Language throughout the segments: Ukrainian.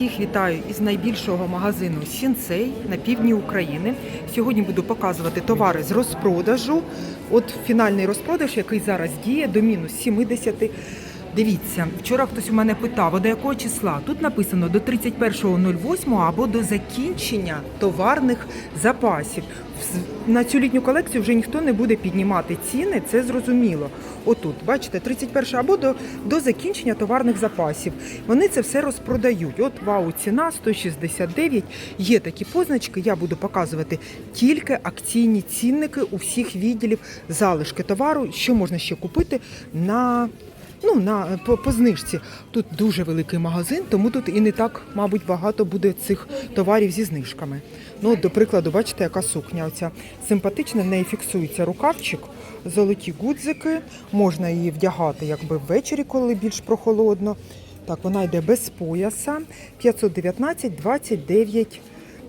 Всіх вітаю із найбільшого магазину Сінцей на півдні України. Сьогодні буду показувати товари з розпродажу. От фінальний розпродаж, який зараз діє до мінус 70. Дивіться, вчора хтось у мене питав, а до якого числа? Тут написано до 31.08 або до закінчення товарних запасів. На цю літню колекцію вже ніхто не буде піднімати ціни, це зрозуміло. Отут, бачите, 31 або до, до закінчення товарних запасів. Вони це все розпродають. От вау, ціна 169. Є такі позначки. Я буду показувати тільки акційні цінники у всіх відділів залишки товару, що можна ще купити на. Ну, на по, по знижці. Тут дуже великий магазин, тому тут і не так, мабуть, багато буде цих товарів зі знижками. Ну, до прикладу, бачите, яка сукня оця симпатична, в неї фіксується рукавчик, золоті гудзики. Можна її вдягати якби ввечері, коли більш прохолодно. Так, вона йде без пояса. 519, 29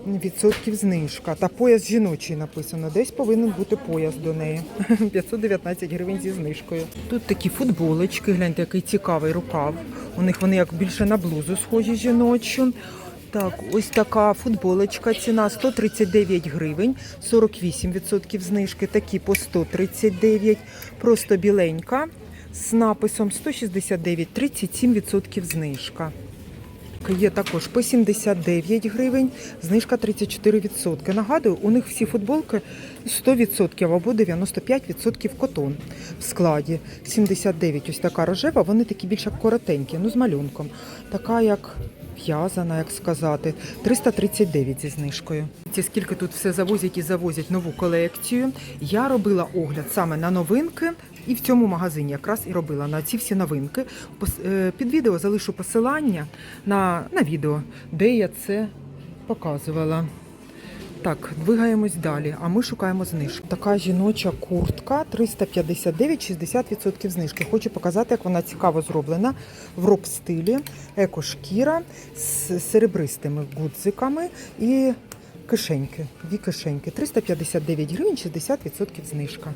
відсотків знижка. Та пояс жіночий написано. Десь повинен бути пояс до неї. 519 гривень зі знижкою. Тут такі футболочки, гляньте, який цікавий рукав. У них вони як більше на блузу схожі жіночу. Так, ось така футболочка, ціна 139 гривень, 48% знижки, такі по 139, просто біленька з написом 169, 37% знижка. Є також по 79 гривень, знижка 34%. Нагадую, у них всі футболки 100% або 95% котон в складі. 79 ось така рожева, вони такі більш коротенькі, ну з малюнком. Така як в'язана, як сказати, 339 зі знижкою. Це скільки тут все завозять і завозять нову колекцію. Я робила огляд саме на новинки. І в цьому магазині якраз і робила на ці всі новинки. Е, Під відео залишу посилання на, на відео, де я це показувала. Так, двигаємось далі, а ми шукаємо знижку. Така жіноча куртка 359, 60% знижки. Хочу показати, як вона цікаво зроблена в роб стилі, екошкіра з серебристими гудзиками і кишеньки. Дві кишеньки. 359 гривень, 60% знижка.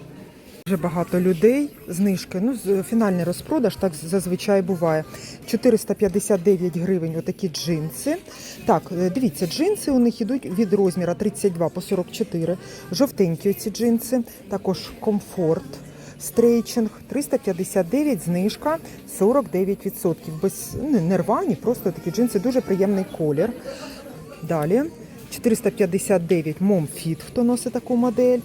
Дуже багато людей, знижки. Ну, фінальний розпродаж, так зазвичай буває. 459 гривень отакі джинси. Так, е, дивіться, джинси у них йдуть від розміра 32 по 44. Жовтенькі оці джинси, також комфорт. Стрейчинг 359, знижка 49%. Без ну, не рвані, просто такі джинси, дуже приємний колір. Далі 459 Momfit, хто носить таку модель.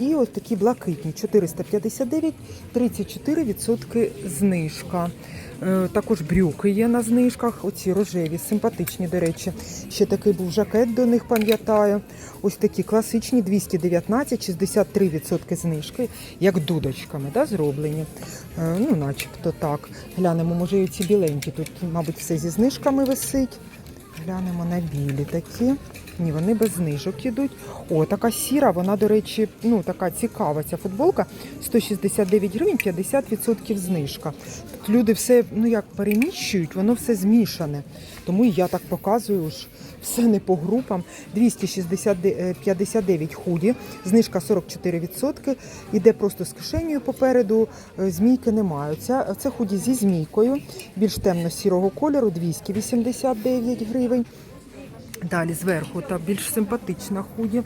І ось такі блакитні 459, 34% знижка. Е, Також брюки є на знижках. Оці рожеві, симпатичні, до речі. Ще такий був жакет до них, пам'ятаю. Ось такі класичні 219, 63% знижки, як дудочками да, зроблені. Е, Ну, начебто так. Глянемо, може, і ці біленькі. Тут, мабуть, все зі знижками висить. Глянемо на білі такі. Ні, вони без знижок ідуть. О, така сіра, вона, до речі, ну така цікава ця футболка. 169 гривень, 50% знижка. Тут люди все ну як переміщують, воно все змішане. Тому я так показую ж все не по групам. 259 худі, знижка 44%. Іде просто з кишенею попереду. е, Змійки немає. Ця, це худі зі змійкою, більш темно-сірого кольору, 289 гривень. Далі зверху та більш симпатична худі.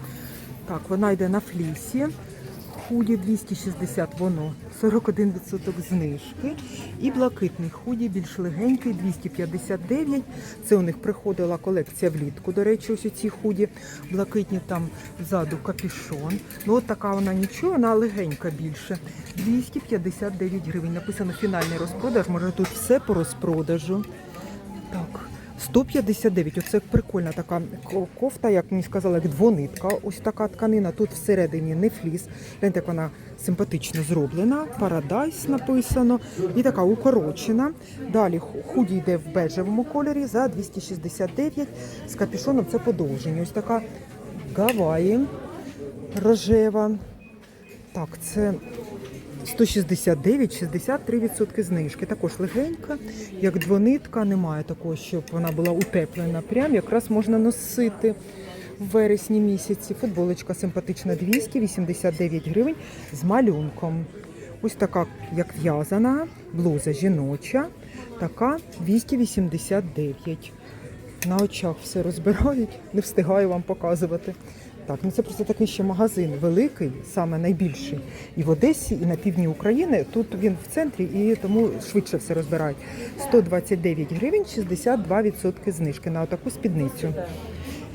Так, вона йде на флісі. Худі 260, воно 41% знижки. І блакитний худі, більш легенький, 259. Це у них приходила колекція влітку. До речі, ось ці худі блакитні там ззаду капішон. Ну от така вона нічого, вона легенька більше. 259 гривень. Написано фінальний розпродаж. Може тут все по розпродажу. Так. 159, оце прикольна така кофта, як мені сказали, як двонитка. Ось така тканина. Тут всередині не фліс. Гляньте, як вона симпатично зроблена. Парадайс написано. І така укорочена. Далі худі йде в бежевому кольорі за 269. З капюшоном це подовження. Ось така Гаваї рожева. Так, це 169, 63% знижки. Також легенька, як двонитка, немає такого, щоб вона була утеплена. Прям якраз можна носити в вересні місяці. Футболочка симпатична 289 гривень з малюнком. Ось така, як в'язана, блуза жіноча, така 289. На очах все розбирають, не встигаю вам показувати. Так, ну це просто такий ще магазин великий, саме найбільший. І в Одесі, і на півдні України. Тут він в центрі і тому швидше все розбирають. 129 гривень, 62% знижки на отаку спідницю.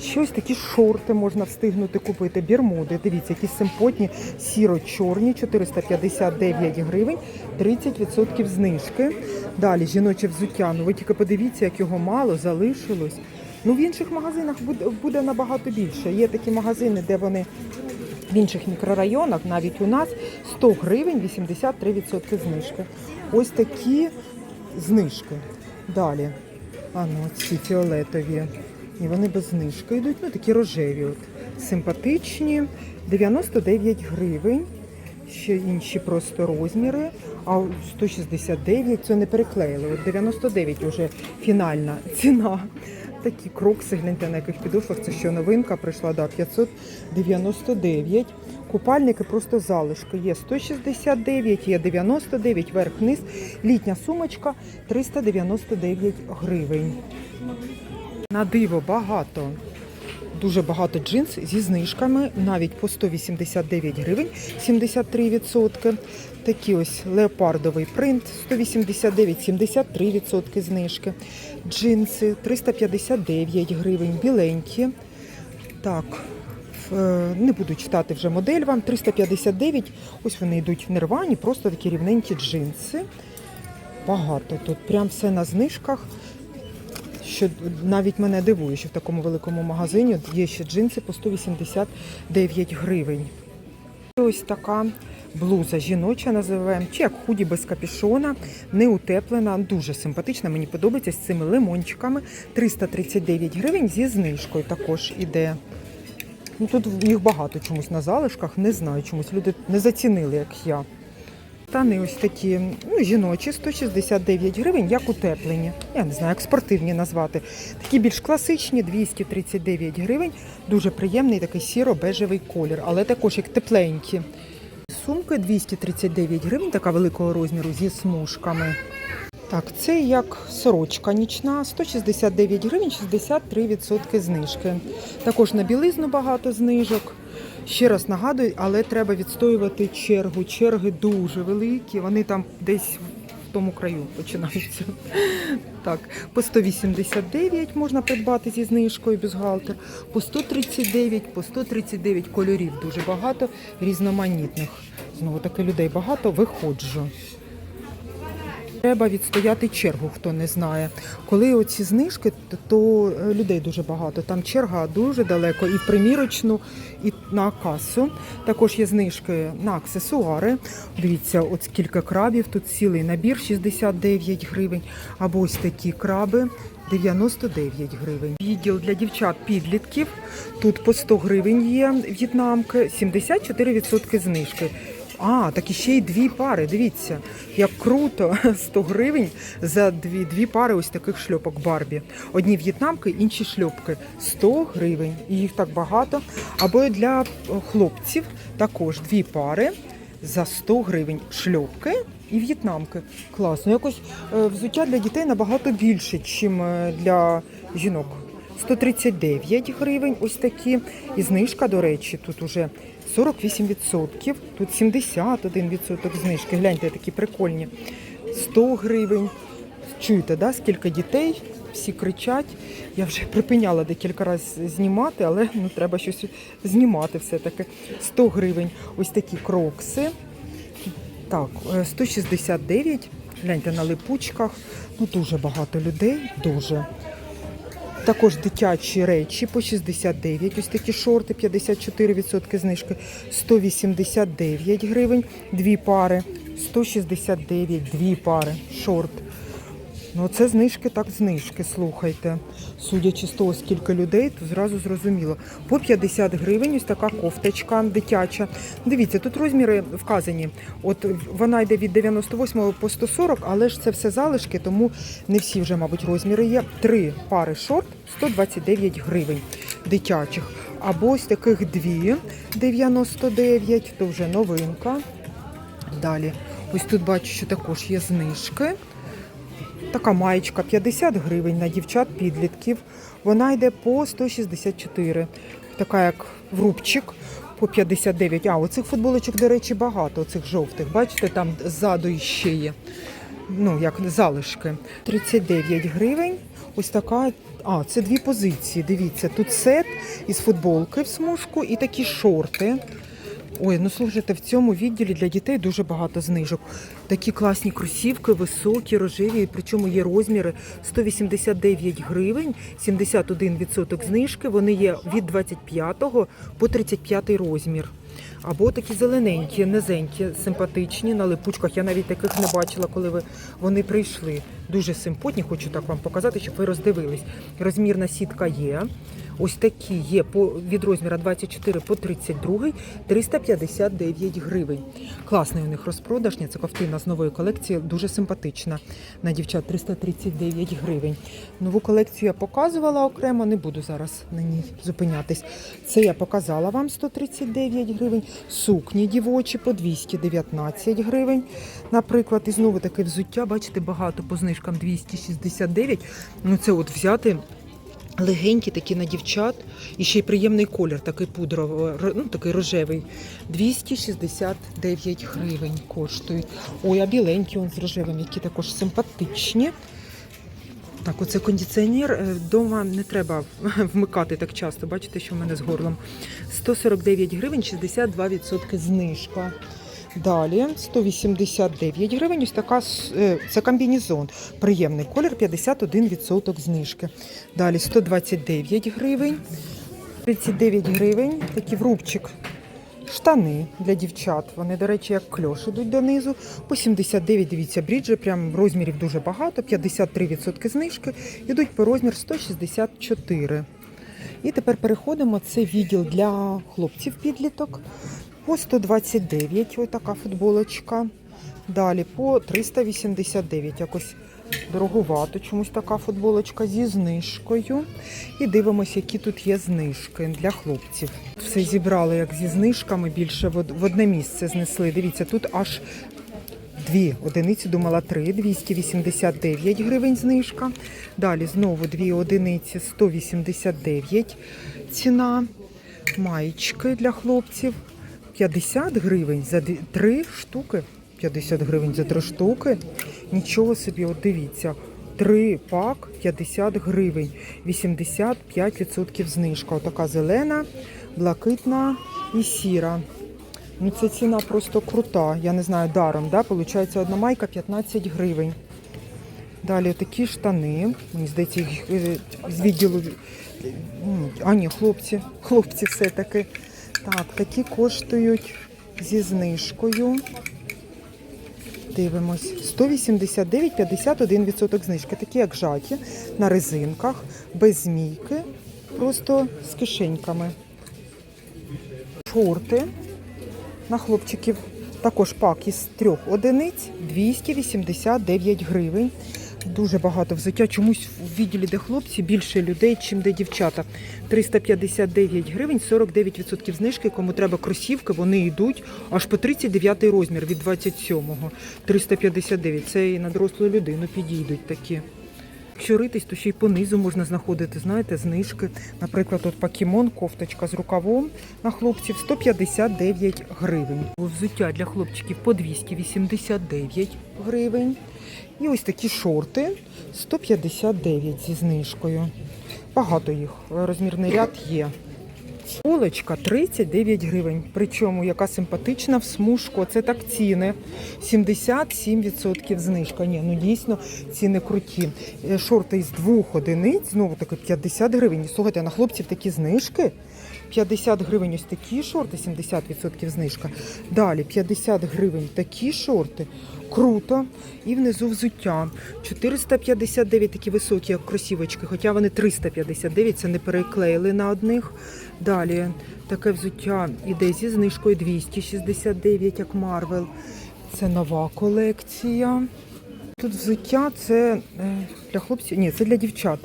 Щось такі шорти можна встигнути купити. Бірмуди, дивіться, які симпотні, сіро-чорні, 459 гривень, 30% знижки. Далі жіноче взуття. Ну ви тільки подивіться, як його мало залишилось. Ну в інших магазинах буде, набагато більше. Є такі магазини, де вони в інших мікрорайонах, навіть у нас 100 гривень, 83% знижки. Ось такі знижки. Далі. А ну, ці фіолетові. І вони без знижки йдуть, ну такі рожеві. От. Симпатичні. 99 гривень. Ще інші просто розміри. А 169 це не переклеїли. От 99 вже фінальна ціна. Такі крокси, гляньте на яких підошвах. Це що новинка прийшла, да, 599. Купальники просто залишки. Є 169, є 99, верх-низ. Літня сумочка 399 гривень. На диво багато. Дуже багато джинс зі знижками, навіть по 189 гривень, 73%. Такі ось леопардовий принт 189, 73% знижки. Джинси 359 гривень, біленькі. Так, е, не буду читати вже модель вам. 359. Ось вони йдуть нервані, просто такі рівненькі джинси. Багато тут, прям все на знижках що навіть мене дивує, що в такому великому магазині є ще джинси по 189 гривень. Ось така блуза жіноча називаємо, чи як худі без капішона, не утеплена, дуже симпатична. Мені подобається з цими лимончиками. 339 гривень зі знижкою також іде. Ну, тут їх багато чомусь на залишках, не знаю, чомусь люди не зацінили, як я. Штани ось такі, ну, жіночі, 169 гривень, як утеплені. Я не знаю, як спортивні назвати. Такі більш класичні, 239 гривень. Дуже приємний такий сіро-бежевий колір, але також як тепленькі. Сумки 239 гривень, така великого розміру зі смужками. Так, це як сорочка нічна, 169 гривень, 63% знижки. Також на білизну багато знижок. Ще раз нагадую, але треба відстоювати чергу. Черги дуже великі, вони там десь в тому краю починаються. Так, по 189 можна придбати зі знижкою бюзгалтер, по 139, по 139 кольорів дуже багато, різноманітних. Знову таки людей багато, виходжу. Треба відстояти чергу, хто не знає. Коли оці знижки, то- е, людей дуже багато. Там черга дуже далеко і примірочну, і на касу. Також є знижки на аксесуари. Дивіться, от скільки крабів. Тут цілий набір 69 гривень. Або ось такі краби. 99 гривень. Відділ для дівчат-підлітків. Тут по 100 гривень є в'єтнамки, 74% знижки. А, так і ще й дві пари. Дивіться, як круто! 100 гривень за дві, дві пари ось таких шльопок Барбі. Одні в'єтнамки, інші шльопки. 100 гривень. І їх так багато. Або для е, хлопців також дві пари за 100 гривень. Шльопки і в'єтнамки. Класно. Якось е, взуття для дітей набагато більше, ніж для жінок. 139 гривень, ось такі. І знижка, до речі, тут уже 48%, тут 71% знижки. Гляньте, такі прикольні. 100 гривень. Чуєте, да, скільки дітей? Всі кричать. Я вже припиняла декілька разів знімати, але ну, треба щось знімати все-таки. 100 гривень. Ось такі крокси. Так, е, 169. Гляньте на липучках. Ну, дуже багато людей, дуже. Також дитячі речі по 69, ось такі шорти, 54% знижки, 189 гривень, дві пари, 169, дві пари, шорт. Ну, це знижки, так знижки, слухайте. Судячи з того, скільки людей, то зразу зрозуміло. По 50 гривень ось така кофточка дитяча. Дивіться, тут розміри вказані. От вона йде від 98 по 140, але ж це все залишки, тому не всі вже, мабуть, розміри є. Три пари шорт 129 гривень дитячих. Або ось таких дві 99, то вже новинка. Далі. Ось тут бачу, що також є знижки. Така маєчка 50 гривень на дівчат підлітків. Вона йде по 164. Така як в рубчик по 59. А, оцих футболочок, до речі, багато, оцих жовтих. Бачите, там ззаду іще є. Ну, як залишки. 39 гривень. Ось така. А, це дві позиції. Дивіться, тут сет із футболки в смужку і такі шорти. Ой, ну слухайте, в цьому відділі для дітей дуже багато знижок. Такі класні кросівки, високі, рожеві, причому є розміри 189 гривень, 71% знижки. Вони є від 25 по 35 розмір. Або такі зелененькі, низенькі, симпатичні на липучках. Я навіть таких не бачила, коли ви, вони прийшли. Дуже симпотні, хочу так вам показати, щоб ви роздивились. Розмірна сітка є. Ось такі є по, від розміра 24 по 32, 359 гривень. Класний у них розпродажня, це ковтина з нової колекції, дуже симпатична. На дівчат 339 гривень. Нову колекцію я показувала окремо, не буду зараз на ній зупинятись. Це я показала вам 139 гривень. Сукні дівочі по 219 гривень. Наприклад, і знову таке взуття, бачите, багато по знижкам 269. Ну це от взяти. Легенькі такі на дівчат, і ще й приємний колір, такий пудровий, ну такий рожевий. 269 гривень коштують. Ой, а біленькі он з рожевим, які також симпатичні. Так, оце кондиціонер. е, Вдома не треба вмикати так часто. Бачите, що в мене з горлом. 149 гривень, 62% знижка. Далі 189 гривень. Ось така е, це комбінезон. Приємний колір, 51% знижки. Далі 129 гривень. 39 гривень. Такий врубчик. Штани для дівчат. Вони, до речі, як кльош ідуть донизу. По 79, дивіться, бріджі, прям розмірів дуже багато, 53% знижки. Ідуть по розмір 164. І тепер переходимо. Це відділ для хлопців підліток. По 129, ось така футболочка. Далі по 389. Якось дороговато. Чомусь така футболочка зі знижкою. І дивимося, які тут є знижки для хлопців. Все зібрали як зі знижками, більше в одне місце знесли. Дивіться, тут аж дві одиниці, думала три, 289 гривень знижка. Далі знову дві одиниці 189 ціна. Маєчки для хлопців 50 гривень за три штуки. 50 гривень за три штуки. Нічого собі, от дивіться. Три пак 50 гривень, 85% знижка. Отака зелена, блакитна і сіра. Ну, це ціна просто крута. Я не знаю, даром, да? Получається одна майка 15 гривень. Далі такі штани. Мені здається, їх е, з відділу. А, ні, хлопці. Хлопці все-таки. Так, такі коштують зі знижкою. Дивимось. 189, 51% знижки. Такі як жаті на резинках, без змійки, просто з кишеньками. Шорти на хлопчиків. Також пак із трьох одиниць 289 гривень. Дуже багато взуття. Чомусь в відділі, де хлопці, більше людей, чим де дівчата. 359 гривень, 49% знижки. Кому треба кросівки, вони йдуть аж по 39 розмір від 27-го. 359. Це і на дорослу людину підійдуть такі. Якщо ритись, то ще й понизу можна знаходити, знаєте, знижки. Наприклад, от покемон, кофточка з рукавом на хлопців 159 гривень. Взуття для хлопчиків по 289 гривень. І ось такі шорти 159 зі знижкою. Багато їх. Розмірний ряд є. Полочка 39 гривень. Причому яка симпатична в смужку. Це так ціни. 77% знижка. Ні, ну дійсно ціни круті. Е, Шорти із двох одиниць, знову таки 50 гривень. Слухайте, на хлопців такі знижки. 50 гривень ось такі шорти, 70% знижка. Далі 50 гривень такі шорти. Круто. І внизу взуття. 459 такі високі, як кросівочки, хоча вони 359, це не переклеїли на одних. Далі таке взуття іде зі знижкою 269, як Марвел. Це нова колекція. Тут взуття це е, для хлопців, ні, це для дівчат.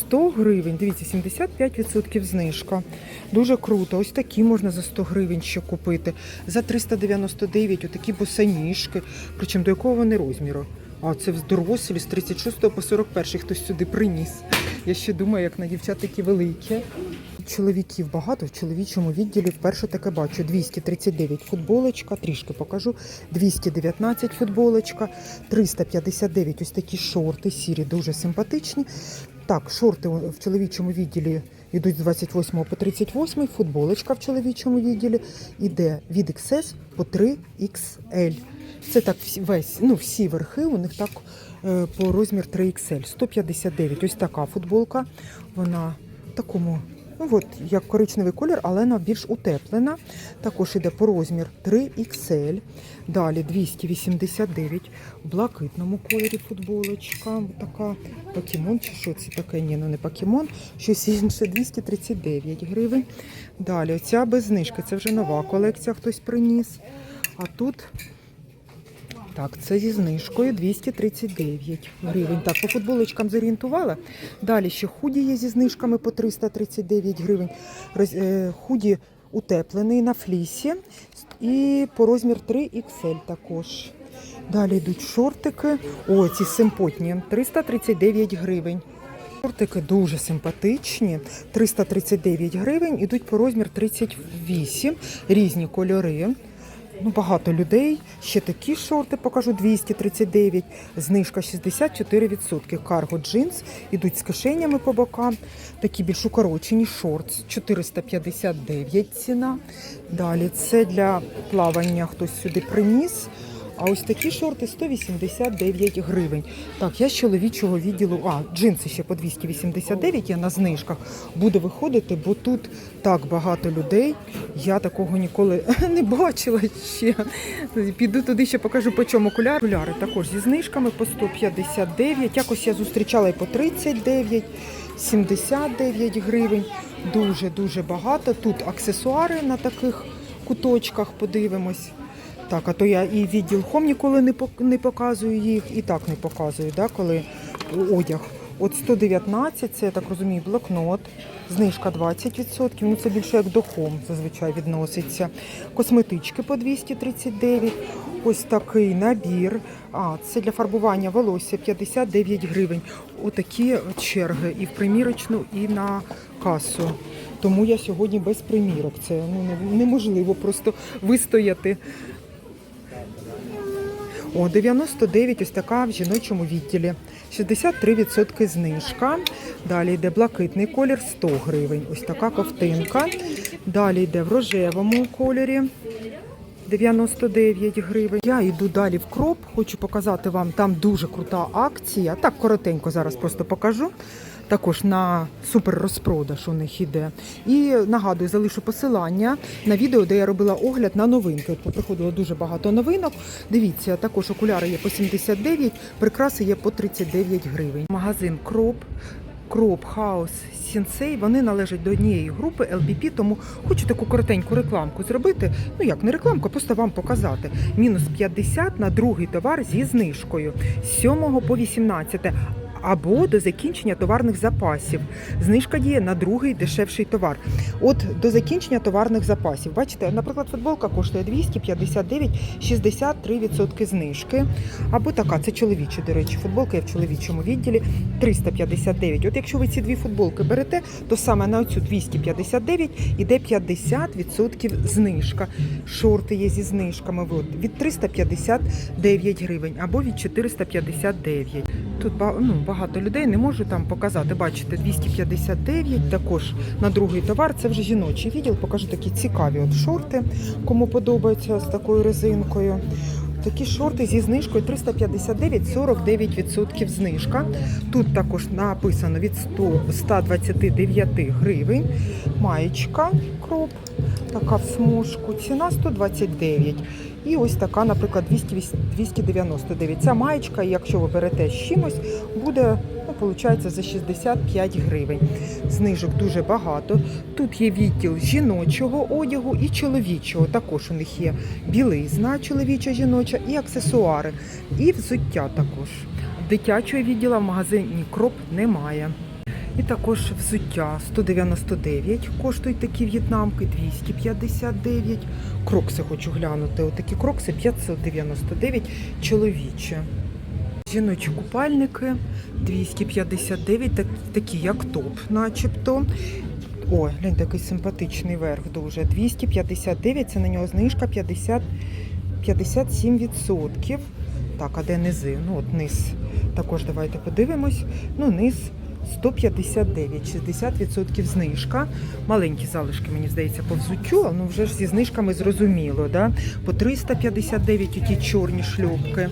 100 гривень, дивіться, 75% знижка. Дуже круто. Ось такі можна за 100 гривень ще купити. За 399 отакі босоніжки. Причому до якого вони розміру? А це в дорослі з 36 по 41 хтось сюди приніс. Я ще думаю, як на дівчат такі великі. Чоловіків багато в чоловічому відділі вперше таке бачу. 239 футболочка, трішки покажу. 219 футболочка, 359 ось такі шорти, сірі, дуже симпатичні. Так, шорти в чоловічому відділі йдуть з 28 по 38, футболочка в чоловічому відділі йде від XS по 3XL. Це так весь, ну всі верхи у них так по розмір 3XL. 159. Ось така футболка. Вона в такому, ну от як коричневий колір, але вона більш утеплена. Також іде по розмір 3XL. Далі 289 в блакитному кольорі футболочка. Така покемон, чи що це таке? Ні, ну не покемон, щось інше 239 гривень. Далі оця без знижки. Це вже нова колекція, хтось приніс. А тут так, це зі знижкою 239 гривень. Так, по футболочкам зорієнтувала. Далі ще худі є зі знижками по 339 гривень. Роз- е, худі утеплений на флісі і по розмір 3XL також. Далі йдуть шортики. О, ці симпотні. 339 гривень. Шортики дуже симпатичні. 339 гривень. Ідуть по розмір 38. Різні кольори. Ну, багато людей. Ще такі шорти покажу 239, знижка 64%. Карго джинс ідуть з кишенями по бокам. Такі більш укорочені шорт 459 ціна. Далі це для плавання хтось сюди приніс. А ось такі шорти 189 гривень. Так, я з чоловічого відділу, а джинси ще по 289, я на знижках буду виходити, бо тут так багато людей. Я такого ніколи не бачила ще. Піду туди ще покажу, по чому окуляри. Окуляри також зі знижками по 159. Якось я зустрічала і по 39, 79 гривень. Дуже дуже багато. Тут аксесуари на таких куточках. Подивимось. Так, а то я і відділ хом ніколи не показую їх, і так не показую, да, коли одяг. От 119, це я так розумію, блокнот, знижка 20%, ну це більше як до хом зазвичай відноситься. Косметички по 239, ось такий набір. А, це для фарбування волосся 59 гривень. Отакі черги і в примірочну, і на касу. Тому я сьогодні без примірок. Це ну, неможливо просто вистояти. О, 99 ось така в жіночому відділі. 63% знижка. Далі йде блакитний колір 100 гривень. Ось така ковтинка. Далі йде в рожевому кольорі. 99 гривень. Я йду далі в кроп, хочу показати вам, там дуже крута акція. Так, коротенько зараз просто покажу. Також на супер розпродаж у них іде. І нагадую, залишу посилання на відео, де я робила огляд на новинки. От приходило дуже багато новинок. Дивіться, також окуляри є по 79, прикраси є по 39 гривень. Магазин Кроп. Кроп, Хаус, Сінсей, вони належать до однієї групи LBP, тому хочу таку коротеньку рекламку зробити. Ну як не рекламку, просто вам показати. Мінус 50 на другий товар зі знижкою з 7 по 18 або до закінчення товарних запасів. Знижка діє на другий дешевший товар. От до закінчення товарних запасів. Бачите, наприклад, футболка коштує 259, 63% знижки. Або така, це чоловічі, до речі, футболка є в чоловічому відділі 359. От якщо ви ці дві футболки берете, то саме на оцю 259 іде 50% знижка. Шорти є зі знижками от, від 359 гривень або від 459. Тут ну, багато людей не можу там показати. Бачите, 259. Також на другий товар. Це вже жіночий відділ. Покажу такі цікаві от шорти, кому подобається з такою резинкою. Такі шорти зі знижкою 359, 49% знижка. Тут також написано від 100, 129 гривень. Маєчка кроп, така в смужку. Ціна 129. І ось така, наприклад, 299. Ця маєчка, якщо ви берете з чимось, буде, ну, за 65 гривень. Знижок дуже багато. Тут є відділ жіночого одягу і чоловічого. Також у них є білизна чоловіча, жіноча і аксесуари, і взуття також. Дитячого відділу в магазині Кроп немає. І також взуття 199 коштують такі в'єтнамки, 259. Крокси хочу глянути. Отакі крокси 599 чоловічі. Жіночі купальники 259, так, такі як топ, начебто. О, глянь, такий симпатичний верх дуже. 259, це на нього знижка 50, 57%. Так, а де низи? Ну, от низ. Також давайте подивимось. Ну, низ 159, 60% знижка. Маленькі залишки, мені здається, по взуттю, але ну вже ж зі знижками зрозуміло. Да? По 359 ті чорні шльопки.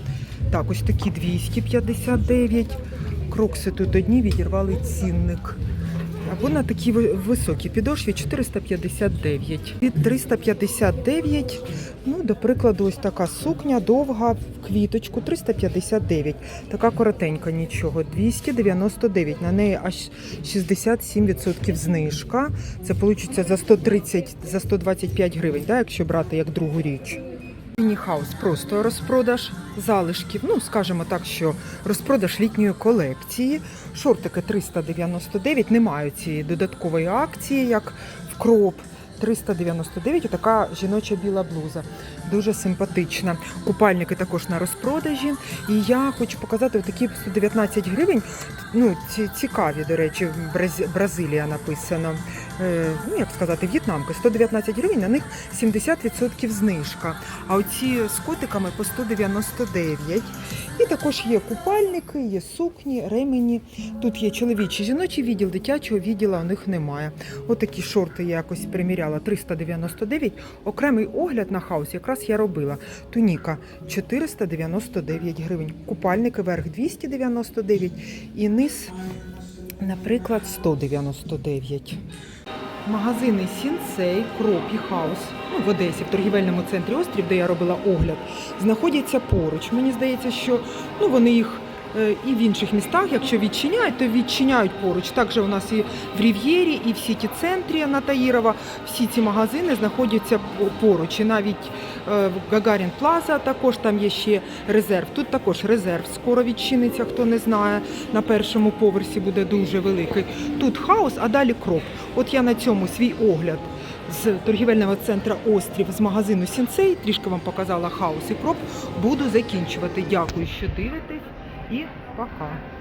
Так, ось такі 259. Крокси тут одні відірвали цінник. Або на такі ви- високі підошві 459. Від 359, ну, до прикладу, ось така сукня довга в квіточку 359. Така коротенька нічого, 299. На неї аж 67% знижка. Це вийде за 130, за 125 гривень, да, якщо брати як другу річ. Міні-хаус просто розпродаж залишків. Ну, скажімо так, що розпродаж літньої колекції. Шортики 399, не мають цієї додаткової акції, як в кроп. 399, така жіноча біла блуза. Дуже симпатична. Купальники також на розпродажі. І я хочу показати такі 119 гривень. Ну, ці цікаві, до речі, Браз- Бразилія написано. Е, ну, як сказати, в'єтнамки 119 гривень, на них 70% знижка. А оці з котиками по 199. І також є купальники, є сукні, ремені. Тут є чоловічий, жіночий відділ, дитячого відділу у них немає. Отакі шорти я якось приміряла 399. Окремий огляд на хаус якраз я робила. Туніка 499 гривень. Купальники верх 299 і низ, наприклад, 199. Магазини Сінсей, Кроп і Хаус ну, в Одесі, в торгівельному центрі Острів, де я робила огляд, знаходяться поруч. Мені здається, що ну, вони їх і в інших містах, якщо відчиняють, то відчиняють поруч. Також у нас і в Рів'єрі, і в Сіті центрі на Таїрова. Всі ці магазини знаходяться поруч. І навіть е, в Гагарін Плаза також там є ще резерв. Тут також резерв скоро відчиниться, хто не знає. На першому поверсі буде дуже великий. Тут хаос, а далі кроп. От я на цьому свій огляд з торгівельного центру Острів з магазину Сінцей. Трішки вам показала хаос і кроп. Буду закінчувати. Дякую, що дивитесь, і пока.